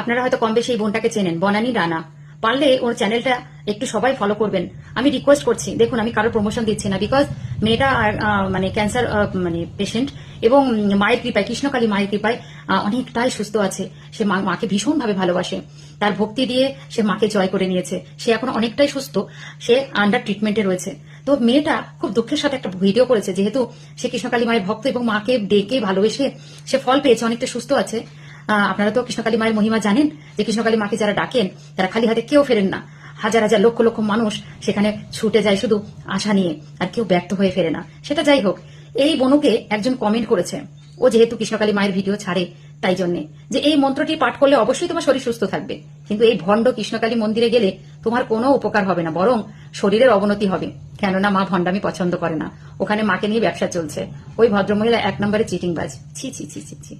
আপনারা হয়তো কম বেশি এই বোনটাকে চেনেন, বনানী রানা। পারলে ওর চ্যানেলটা একটু সবাই ফলো করবেন। আমি রিকোয়েস্ট করছি, দেখুন আমি কারোর প্রমোশন দিচ্ছি না বিকজ মেয়েটা মানে ক্যান্সার মানে পেশেন্ট এবং মায়ের কৃপায়, কৃষ্ণকালী মায়ের কৃপায় অনেকটাই সুস্থ আছে। সে মাকে ভীষণভাবে ভালোবাসে। তার ভক্তি দিয়ে সে মাকে জয় করে নিয়েছে। সে এখন অনেকটাই সুস্থ, সে আন্ডার ট্রিটমেন্টে রয়েছে। তো মেয়েটা খুব দুঃখের সাথে একটা ভিডিও করেছে, যেহেতু সে কৃষ্ণকালী মায়ের ভক্ত এবং মাকে ডেকে ভালোবেসে সে ফল পেয়েছে, অনেকটা সুস্থ আছে। আপনারা তো কৃষ্ণকালী মায়ের মহিমা জানেন যে কৃষ্ণকালী মাকে যারা ডাকেন, তারা খালি হাতে কেউ ফেরেন না। হাজার হাজার লক্ষ লক্ষ মানুষ সেখানে ছুটে যায় শুধু আশা নিয়ে, আর কেউ ব্যর্থ হয়ে ফেরে না। সেটা যাই হোক, এই বনুকে একজন কমেন্ট করেছে। ও যেহেতু কৃষ্ণকালী মায়ের ভিডিও ছাড়ে তাই জন্যে। যে এই মন্ত্রটি পাঠ করলে অবশ্যই তোমার শরীর সুস্থ থাকবে। কিন্তু এই ভণ্ড কৃষ্ণকালী মন্দিরে গেলে তোমার কোনো উপকার হবে না, বরং শরীরের অবনতি হবে। কেননা মা ভণ্ডামি পছন্দ করে না। ওখানে মাকে নিয়ে ব্যবসা চলছে। ওই ভদ্রমহিলা এক নম্বরে চিটিংবাজ। ছি ছি ছি ছি ছি।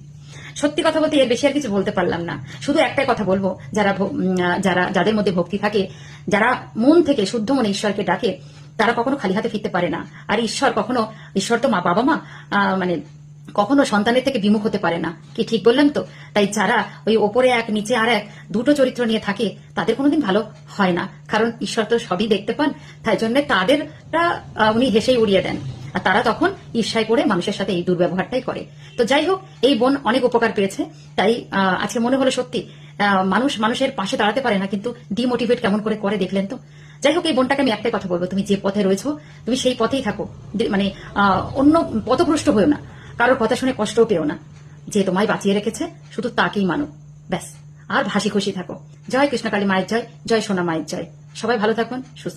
সত্যি কথা বলতে এর বেশি আর কিছু বলতে পারলাম না। শুধু একটাই কথা বলব, যারা যারা, যাদের মধ্যে ভক্তি থাকে, যারা মন থেকে শুদ্ধ মনে ঈশ্বরকে ডাকে, তারা কখনো খালি হাতে ফিরতে পারে না। আর ঈশ্বর কখনো, ঈশ্বর তো মা, বাবা, মা মানে কখনো সন্তানের থেকে বিমুখ হতে পারে না। কি ঠিক বললাম তো? তাই যারা ওই ওপরে এক, নিচে আর এক দুটো চরিত্র নিয়ে থাকে, তাদের কোনোদিন ভালো হয় না। কারণ ঈশ্বর তো সবই দেখতে পান, তাই জন্য তাদেরটা উনি হেসেই উড়িয়ে দেন। আর তারা তখন ঈর্ষায় করে মানুষের সাথে এই দুর্ব্যবহারটাই করে। তো যাই হোক, এই বোন অনেক উপকার পেয়েছে, তাই আজকে মনে হলো সত্যি মানুষ মানুষের পাশে দাঁড়াতে পারে না, কিন্তু ডিমোটিভেট কেমন করে করে দেখলেন তো? যাই হোক, এই বোনটাকে আমি একটাই কথা বলব, তুমি যে পথে রয়েছো, তুমি সেই পথেই থাকো। মানে অন্য পথভ্রষ্ট হয়েও না, কারোর কথা শুনে কষ্টও পেও না। যে তোমায় বাঁচিয়ে রেখেছে, শুধু তাকেই মানো, ব্যাস। আর হাসি খুশি থাকো। জয় কৃষ্ণকালী মায়ের জয় জয় সোনা মায়ের জয়। সবাই ভালো থাকুন, সুস্থ